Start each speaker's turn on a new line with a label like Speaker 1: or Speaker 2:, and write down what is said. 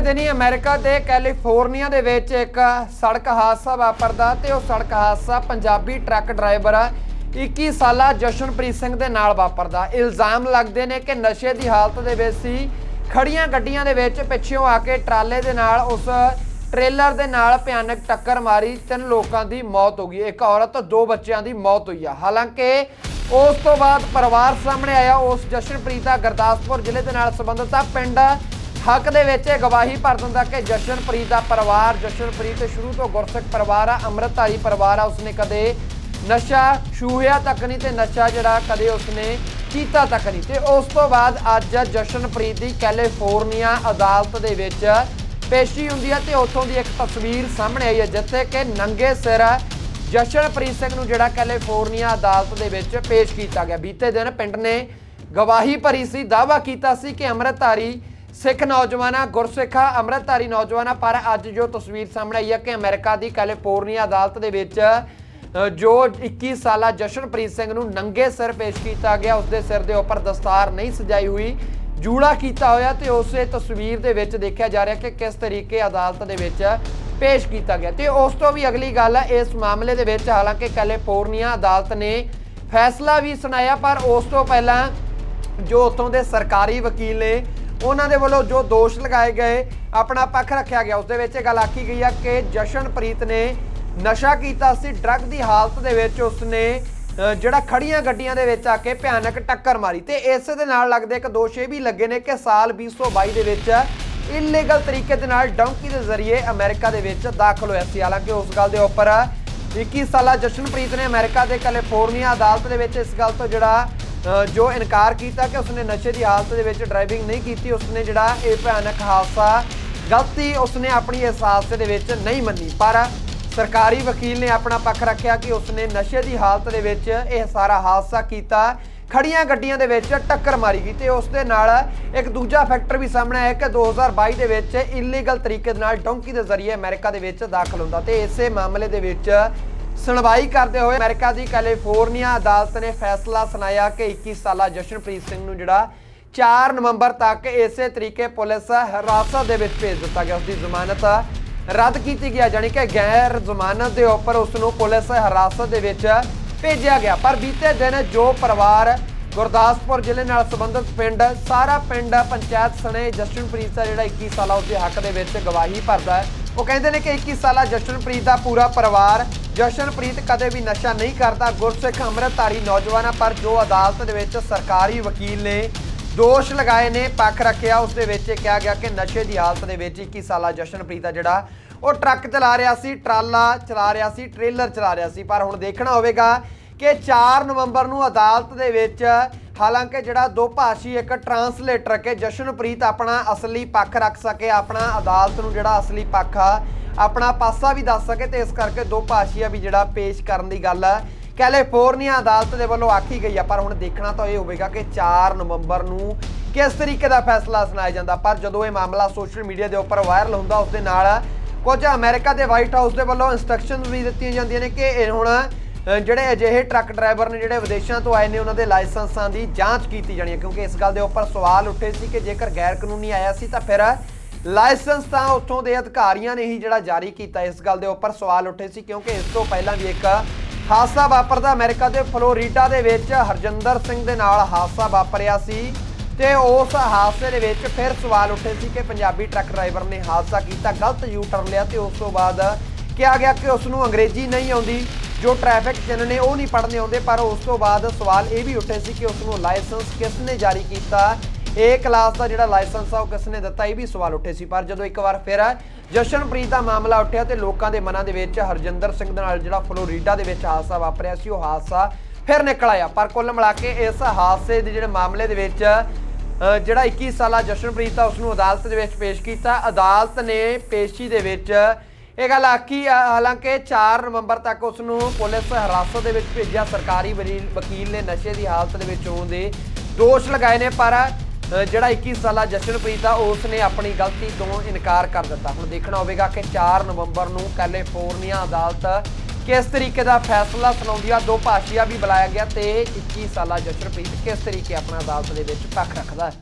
Speaker 1: ਦਿਨੀ ਅਮਰੀਕਾ ਦੇ ਕੈਲੀਫੋਰਨੀਆ ਦੇ ਵਿੱਚ ਇੱਕ ਸੜਕ ਹਾਦਸਾ ਵਾਪਰਦਾ ਤੇ ਉਹ ਸੜਕ ਹਾਦਸਾ ਪੰਜਾਬੀ ਟਰੱਕ ਡਰਾਈਵਰ 21 ਸਾਲਾ ਜਸ਼ਨਪ੍ਰੀਤ ਸਿੰਘ ਦੇ ਨਾਲ ਵਾਪਰਦਾ। ਇਲਜ਼ਾਮ ਲੱਗਦੇ ਨੇ ਕਿ ਨਸ਼ੇ ਦੀ ਹਾਲਤ ਦੇ ਵਿੱਚ ਸੀ। ਖੜੀਆਂ ਗੱਡੀਆਂ ਦੇ ਵਿੱਚ ਪਿੱਛੋਂ ਆ ਕੇ ਟਰਾਲੇ ਦੇ ਨਾਲ ਉਸ ਟ੍ਰੇਲਰ ਦੇ ਨਾਲ ਭਿਆਨਕ ਟੱਕਰ ਮਾਰੀ। ਤਿੰਨ ਲੋਕਾਂ ਦੀ ਮੌਤ ਹੋ ਗਈ। ਇੱਕ ਔਰਤ, ਦੋ ਬੱਚਿਆਂ ਦੀ ਮੌਤ ਹੋਈ ਆ। ਹਾਲਾਂਕਿ ਉਸ ਤੋਂ ਬਾਅਦ ਪਰਿਵਾਰ ਸਾਹਮਣੇ ਆਇਆ। ਉਸ ਜਸ਼ਨਪ੍ਰੀਤ ਦਾ ਗੁਰਦਾਸਪੁਰ ਜ਼ਿਲ੍ਹੇ ਦੇ ਨਾਲ ਸੰਬੰਧਿਤ ਆ। ਪਿੰਡ ਹੱਕ ਦੇ ਵਿੱਚ ਇਹ ਗਵਾਹੀ ਭਰ ਦਿੰਦਾ ਕਿ ਜਸ਼ਨਪ੍ਰੀਤ ਦਾ ਪਰਿਵਾਰ, ਜਸ਼ਨਪ੍ਰੀਤ ਸ਼ੁਰੂ ਤੋਂ ਗੁਰਸਿੱਖ ਪਰਿਵਾਰ ਆ, ਅੰਮ੍ਰਿਤਧਾਰੀ ਪਰਿਵਾਰ ਆ, ਉਸਨੇ ਕਦੇ ਨਸ਼ਾ ਛੂਹਿਆ ਤੱਕ ਨਹੀਂ ਤੇ ਨਸ਼ਾ ਜਿਹੜਾ ਕਦੇ ਉਸਨੇ ਕੀਤਾ ਤੱਕ ਨਹੀਂ। ਤੇ ਉਸ ਤੋਂ ਬਾਅਦ ਅੱਜ ਜਸ਼ਨਪ੍ਰੀਤ ਦੀ ਕੈਲੀਫੋਰਨੀਆ ਅਦਾਲਤ ਦੇ ਵਿੱਚ ਪੇਸ਼ੀ ਹੁੰਦੀ ਹੈ ਤੇ ਉੱਥੋਂ ਦੀ ਇੱਕ ਤਸਵੀਰ ਸਾਹਮਣੇ ਆਈ ਹੈ ਜਿੱਥੇ ਕਿ ਨੰਗੇ ਸਿਰ ਜਸ਼ਨਪ੍ਰੀਤ ਸਿੰਘ ਨੂੰ ਜਿਹੜਾ ਕੈਲੀਫੋਰਨੀਆ ਅਦਾਲਤ ਦੇ ਵਿੱਚ ਪੇਸ਼ ਕੀਤਾ ਗਿਆ। ਬੀਤੇ ਦਿਨ ਪਿੰਡ ਨੇ ਗਵਾਹੀ ਭਰੀ ਸੀ, ਦਾਅਵਾ ਕੀਤਾ ਸੀ ਕਿ ਅੰਮ੍ਰਿਤਧਾਰੀ ਸਿੱਖ ਨੌਜਵਾਨਾਂ, ਗੁਰਸਿੱਖਾ, ਅੰਮ੍ਰਿਤਧਾਰੀ ਨੌਜਵਾਨਾਂ, ਪਰ ਅੱਜ ਜੋ ਤਸਵੀਰ ਸਾਹਮਣੇ ਆਈ ਹੈ ਕਿ ਅਮਰੀਕਾ ਦੀ ਕੈਲੀਫੋਰਨੀਆ ਅਦਾਲਤ ਦੇ ਵਿੱਚ ਜੋ 21 ਸਾਲਾ ਜਸ਼ਨਪ੍ਰੀਤ ਸਿੰਘ ਨੂੰ ਨੰਗੇ ਸਿਰ ਪੇਸ਼ ਕੀਤਾ ਗਿਆ, ਉਸਦੇ ਸਿਰ ਦੇ ਉੱਪਰ ਦਸਤਾਰ ਨਹੀਂ ਸਜਾਈ ਹੋਈ, ਜੂੜਾ ਕੀਤਾ ਹੋਇਆ ਤੇ ਉਸੇ ਤਸਵੀਰ ਦੇ ਵਿੱਚ ਦੇਖਿਆ ਜਾ ਰਿਹਾ ਕਿ ਕਿਸ ਤਰੀਕੇ ਅਦਾਲਤ ਦੇ ਵਿੱਚ ਪੇਸ਼ ਕੀਤਾ ਗਿਆ। ਤੇ ਉਸ ਤੋਂ ਵੀ ਅਗਲੀ ਗੱਲ ਹੈ, ਇਸ ਮਾਮਲੇ ਦੇ ਵਿੱਚ ਹਾਲਾਂਕਿ ਕੈਲੀਫੋਰਨੀਆ ਅਦਾਲਤ ਨੇ ਫੈਸਲਾ ਵੀ ਸੁਣਾਇਆ, ਪਰ ਉਸ ਤੋਂ ਪਹਿਲਾਂ ਜੋ ਉੱਥੋਂ ਦੇ ਸਰਕਾਰੀ ਵਕੀਲ ਨੇ ਉਹਨਾਂ ਦੇ ਵੱਲੋਂ ਜੋ ਦੋਸ਼ ਲਗਾਏ ਗਏ, ਆਪਣਾ ਪੱਖ ਰੱਖਿਆ ਗਿਆ। ਉਸ ਦੇ ਵਿੱਚ ਇਹ ਗੱਲ ਆਖੀ ਗਈ ਆ ਕਿ ਜਸ਼ਨਪ੍ਰੀਤ ਨੇ ਨਸ਼ਾ ਕੀਤਾ ਸੀ, ਡਰੱਗ ਦੀ ਹਾਲਤ ਦੇ ਵਿੱਚ ਉਸਨੇ ਜਿਹੜਾ ਖੜੀਆਂ ਗੱਡੀਆਂ ਦੇ ਵਿੱਚ ਆ ਕੇ ਭਿਆਨਕ ਟੱਕਰ ਮਾਰੀ। ਤੇ ਇਸ ਦੇ ਨਾਲ ਲੱਗਦੇ ਇੱਕ ਦੋਸ਼ ਇਹ ਵੀ ਲੱਗੇ ਨੇ ਕਿ ਸਾਲ 2022 ਦੇ ਵਿੱਚ ਇਲੀਗਲ ਤਰੀਕੇ ਦੇ ਨਾਲ ਡੌਂਕੀ ਦੇ ਜ਼ਰੀਏ ਅਮਰੀਕਾ ਦੇ ਵਿੱਚ ਦਾਖਲ ਹੋਇਆ ਸੀ। ਹਾਲਾਂਕਿ ਉਸ ਗੱਲ ਦੇ ਉੱਪਰ 21 ਸਾਲਾ ਜਸ਼ਨਪ੍ਰੀਤ ਨੇ ਅਮਰੀਕਾ ਦੇ ਕੈਲੀਫੋਰਨੀਆ ਅਦਾਲਤ ਦੇ ਵਿੱਚ ਇਸ ਗੱਲ ਤੋਂ ਜਿਹੜਾ ਜੋ ਇਨਕਾਰ ਕੀਤਾ ਕਿ ਉਸਨੇ ਨਸ਼ੇ ਦੀ ਹਾਲਤ ਦੇ ਵਿੱਚ ਡਰਾਈਵਿੰਗ ਨਹੀਂ ਕੀਤੀ, ਉਸਨੇ ਜਿਹੜਾ ਇਹ ਭਿਆਨਕ ਹਾਦਸਾ ਗਲਤੀ ਉਸਨੇ ਆਪਣੀ ਇਸ ਹਾਦਸੇ ਦੇ ਵਿੱਚ ਨਹੀਂ ਮੰਨੀ। ਪਰ ਸਰਕਾਰੀ ਵਕੀਲ ਨੇ ਆਪਣਾ ਪੱਖ ਰੱਖਿਆ ਕਿ ਉਸਨੇ ਨਸ਼ੇ ਦੀ ਹਾਲਤ ਦੇ ਵਿੱਚ ਇਹ ਸਾਰਾ ਹਾਦਸਾ ਕੀਤਾ। ਖੜੀਆਂ ਗੱਡੀਆਂ ਦੇ ਵਿੱਚ ਟੱਕਰ ਮਾਰੀ ਗਈ ਤੇ ਉਸ ਦੇ ਨਾਲ ਇੱਕ ਦੂਜਾ ਫੈਕਟਰ ਵੀ ਸਾਹਮਣੇ ਆਇਆ ਕਿ 2022 ਦੇ ਵਿੱਚ ਇਲੀਗਲ ਤਰੀਕੇ ਦੇ ਨਾਲ ਡੌਂਕੀ ਦੇ ਜ਼ਰੀਏ ਅਮਰੀਕਾ ਦੇ ਵਿੱਚ ਦਾਖਲ ਹੁੰਦਾ ਤੇ ਇਸੇ ਮਾਮਲੇ ਦੇ ਵਿੱਚ ਸੁਣਵਾਈ ਕਰਦੇ ਹੋਏ ਅਮਰੀਕਾ ਦੀ ਕੈਲੀਫੋਰਨੀਆ ਅਦਾਲਤ ਨੇ ਫੈਸਲਾ ਸੁਣਾਇਆ ਕਿ 21 ਸਾਲਾ ਜਸ਼ਨਪ੍ਰੀਤ ਸਿੰਘ ਨੂੰ ਜਿਹੜਾ 4 ਨਵੰਬਰ ਤੱਕ ਇਸੇ ਤਰੀਕੇ ਪੁਲਿਸ ਹਿਰਾਸਤ ਦੇ ਵਿੱਚ ਭੇਜ ਦਿੱਤਾ ਗਿਆ। ਉਸ ਦੀ ਜ਼ਮਾਨਤ ਰੱਦ ਕੀਤੀ ਗਿਆ, ਜਾਣੀ ਕਿ ਗੈਰ ਜ਼ਮਾਨਤ ਦੇ ਉੱਪਰ ਉਸ ਨੂੰ ਪੁਲਿਸ ਹਿਰਾਸਤ ਦੇ ਵਿੱਚ ਭੇਜਿਆ ਗਿਆ। ਪਰ ਬੀਤੇ ਦਿਨ ਜੋ ਪਰਿਵਾਰ ਗੁਰਦਾਸਪੁਰ ਜ਼ਿਲ੍ਹੇ ਨਾਲ ਸੰਬੰਧਿਤ ਪਿੰਡ, ਸਾਰਾ ਪਿੰਡ ਪੰਚਾਇਤ ਸਣੇ ਜਸ਼ਨਪ੍ਰੀਤ ਦਾ ਜਿਹੜਾ 21 ਸਾਲਾ ਉਸਦੇ ਹੱਕ ਦੇ ਵਿੱਚ ਗਵਾਹੀ ਭਰਦਾ ਹੈ। ਉਹ ਕਹਿੰਦੇ ਨੇ ਕਿ 21 ਸਾਲਾ ਜਸ਼ਨਪ੍ਰੀਤ ਦਾ ਪੂਰਾ ਪਰਿਵਾਰ ਜਸ਼ਨਪ੍ਰੀਤ ਕਦੇ ਵੀ ਨਸ਼ਾ ਨਹੀਂ ਕਰਦਾ। ਗੁਰਸਿੱਖ ਅੰਮ੍ਰਿਤਧਾਰੀ ਨੌਜਵਾਨਾਂ ਪਰ ਜੋ ਅਦਾਲਤ ਦੇ ਵਿੱਚ ਸਰਕਾਰੀ ਵਕੀਲ ਨੇ ਦੋਸ਼ ਲਗਾਏ ਨੇ, ਪੱਖ ਰੱਖਿਆ, ਉਸ ਦੇ ਵਿੱਚ ਇਹ ਕਿਹਾ ਗਿਆ ਕਿ ਨਸ਼ੇ ਦੀ ਹਾਲਤ ਦੇ ਵਿੱਚ 21 ਸਾਲਾ ਜਸ਼ਨਪ੍ਰੀਤ ਆ ਜਿਹੜਾ, ਉਹ ਟਰੱਕ ਚਲਾ ਰਿਹਾ ਸੀ, ਟਰਾਲਾ ਚਲਾ ਰਿਹਾ ਸੀ, ਟ੍ਰੇਲਰ ਚਲਾ ਰਿਹਾ ਸੀ। ਪਰ ਹੁਣ ਦੇਖਣਾ ਹੋਵੇਗਾ ਕਿ 4 ਨਵੰਬਰ ਨੂੰ ਅਦਾਲਤ ਦੇ ਵਿੱਚ, ਹਾਲਾਂਕਿ ਜਿਹੜਾ ਦੋ ਭਾਸ਼ੀ, ਇੱਕ ਟਰਾਂਸਲੇਟਰ, ਕਿ ਜਸ਼ਨਪ੍ਰੀਤ ਆਪਣਾ ਅਸਲੀ ਪੱਖ ਰੱਖ ਸਕੇ, ਆਪਣਾ ਅਦਾਲਤ ਨੂੰ ਜਿਹੜਾ ਅਸਲੀ ਪੱਖ ਆ ਆਪਣਾ ਪਾਸਾ ਵੀ ਦੱਸ ਸਕੇ ਤੇ ਇਸ ਕਰਕੇ ਦੋ ਭਾਸ਼ੀਆ ਵੀ ਜਿਹੜਾ ਪੇਸ਼ ਕਰਨ ਦੀ ਗੱਲ ਕੈਲੀਫੋਰਨੀਆ ਅਦਾਲਤ ਦੇ ਵੱਲੋਂ ਆਖੀ ਗਈ ਆ, ਪਰ ਹੁਣ ਦੇਖਣਾ ਤਾਂ ਇਹ ਹੋਵੇਗਾ ਕਿ 4 ਨਵੰਬਰ ਨੂੰ ਕਿਸ ਤਰੀਕੇ ਦਾ ਫੈਸਲਾ ਸੁਣਾਇਆ ਜਾਂਦਾ। ਪਰ ਜਦੋਂ ਇਹ ਮਾਮਲਾ ਸੋਸ਼ਲ ਮੀਡੀਆ ਦੇ ਉੱਪਰ ਵਾਇਰਲ ਹੁੰਦਾ, ਉਸ ਦੇ ਨਾਲ ਕੁਝ ਅਮਰੀਕਾ ਦੇ ਵਾਈਟ ਹਾਊਸ ਦੇ ਵੱਲੋਂ ਇਨਸਟਰਕਸ਼ਨਸ ਵੀ ਦਿੱਤੀਆਂ ਜਾਂਦੀਆਂ ਨੇ ਕਿ ਇਹ ਹੁਣ ਜਿਹੜੇ ਅਜਿਹੇ ਟਰੱਕ ਡਰਾਈਵਰ ਨੇ ਜਿਹੜੇ ਵਿਦੇਸ਼ਾਂ ਤੋਂ ਆਏ ਨੇ, ਉਹਨਾਂ ਦੇ ਲਾਇਸੈਂਸਾਂ ਦੀ ਜਾਂਚ ਕੀਤੀ ਜਾਣੀ ਹੈ। ਕਿਉਂਕਿ ਇਸ ਗੱਲ ਦੇ ਉੱਪਰ ਸਵਾਲ ਉੱਠੇ ਸੀ ਕਿ ਜੇਕਰ ਗੈਰ ਕਾਨੂੰਨੀ ਆਇਆ ਸੀ ਤਾਂ ਫਿਰ ਲਾਇਸੈਂਸ ਤਾਂ ਉੱਥੋਂ ਦੇ ਅਧਿਕਾਰੀਆਂ ਨੇ ਹੀ ਜਿਹੜਾ ਜਾਰੀ ਕੀਤਾ ਇਸ ਗੱਲ ਦੇ ਉੱਪਰ ਸਵਾਲ ਉੱਠੇ ਸੀ, ਕਿਉਂਕਿ ਇਸ ਤੋਂ ਪਹਿਲਾਂ ਵੀ ਇੱਕ ਹਾਦਸਾ ਵਾਪਰਦਾ ਅਮਰੀਕਾ ਦੇ ਫਲੋਰੀਡਾ ਦੇ ਵਿੱਚ ਹਰਜਿੰਦਰ ਸਿੰਘ ਦੇ ਨਾਲ ਹਾਦਸਾ ਵਾਪਰਿਆ ਸੀ ਤੇ ਉਸ ਹਾਦਸੇ ਦੇ ਵਿੱਚ ਫਿਰ ਸਵਾਲ ਉੱਠੇ ਸੀ ਕਿ ਪੰਜਾਬੀ ਟਰੱਕ ਡਰਾਈਵਰ ਨੇ ਹਾਦਸਾ ਕੀਤਾ, ਗਲਤ ਯੂ ਟਰਨ ਲਿਆ ਤੇ ਉਸ ਤੋਂ ਬਾਅਦ ਕਿਹਾ ਗਿਆ ਕਿ ਉਸ ਨੂੰ ਅੰਗਰੇਜ਼ੀ ਨਹੀਂ ਆਉਂਦੀ, ਜੋ ਟ੍ਰੈਫਿਕ ਚਿੰਨ੍ਹ ਨੇ ਉਹ ਨਹੀਂ ਪੜ੍ਹਨੇ ਆਉਂਦੇ, ਪਰ ਉਸ ਤੋਂ ਬਾਅਦ ਸਵਾਲ ਇਹ ਵੀ ਉੱਠੇ ਸੀ ਕਿ ਉਸ ਨੂੰ ਲਾਇਸੈਂਸ ਕਿਸ ਨੇ ਜਾਰੀ ਕੀਤਾ ਇਹ ਕਲਾਸ ਦਾ ਜਿਹੜਾ ਲਾਇਸੈਂਸ ਆ ਉਹ ਕਿਸ ਨੇ ਦਿੱਤਾ ਇਹ ਵੀ ਸਵਾਲ ਉੱਠੇ ਸੀ ਪਰ ਜਦੋਂ ਇੱਕ ਵਾਰ ਫਿਰ ਜਸ਼ਨਪ੍ਰੀਤ ਦਾ ਮਾਮਲਾ ਉੱਠਿਆ ਤੇ ਲੋਕਾਂ ਦੇ ਮਨਾਂ ਦੇ ਵਿੱਚ ਹਰਜਿੰਦਰ ਸਿੰਘ ਦੇ ਨਾਲ ਜਿਹੜਾ ਫਲੋਰੀਡਾ ਦੇ ਵਿੱਚ ਹਾਦਸਾ ਵਾਪਰਿਆ ਸੀ ਉਹ ਹਾਦਸਾ ਫਿਰ ਨਿਕਲ ਆਇਆ। ਪਰ ਕੁੱਲ ਮਿਲਾ ਕੇ ਇਸ ਹਾਦਸੇ ਦੇ ਜਿਹੜੇ ਮਾਮਲੇ ਦੇ ਵਿੱਚ ਅ, ਜਿਹੜਾ 21 ਸਾਲਾ ਜਸ਼ਨਪ੍ਰੀਤ ਆ ਉਸ ਨੂੰ ਅਦਾਲਤ ਦੇ ਵਿੱਚ ਪੇਸ਼ ਕੀਤਾ। ਅਦਾਲਤ ਨੇ ਪੇਸ਼ੀ ਦੇ ਵਿੱਚ ਇਹ ਗੱਲ ਆਖੀ ਆ, ਹਾਲਾਂਕਿ 4 ਨਵੰਬਰ ਤੱਕ ਉਸ ਨੂੰ ਪੁਲਿਸ ਹਿਰਾਸਤ ਦੇ ਵਿੱਚ ਭੇਜਿਆ। ਸਰਕਾਰੀ ਵਕੀਲ- ਵਕੀਲ ਨੇ ਨਸ਼ੇ ਦੀ ਹਾਲਤ ਦੇ ਵਿੱਚ ਹੋਣ ਦੇ ਦੋਸ਼ ਲਗਾਏ ਨੇ ਪਰ ਜਿਹੜਾ 21 ਸਾਲਾ ਜਸ਼ਨਪ੍ਰੀਤ ਆ ਉਸ ਨੇ ਆਪਣੀ ਗਲਤੀ ਤੋਂ ਇਨਕਾਰ ਕਰ ਦਿੱਤਾ। ਹੁਣ ਦੇਖਣਾ ਹੋਵੇਗਾ ਕਿ 4 ਨਵੰਬਰ ਨੂੰ ਕੈਲੀਫੋਰਨੀਆ ਅਦਾਲਤ ਕਿਸ ਤਰੀਕੇ ਦਾ ਫੈਸਲਾ ਸੁਣਾਉਂਦੀ ਆ, ਦੋ ਭਾਸ਼ੀਆ ਵੀ ਬੁਲਾਇਆ ਗਿਆ ਤੇ 21 ਸਾਲਾ ਜਸ਼ਨਪ੍ਰੀਤ ਕਿਸ ਤਰੀਕੇ ਆਪਣਾ ਅਦਾਲਤ ਦੇ ਵਿੱਚ ਪੱਖ ਰੱਖਦਾ ਹੈ।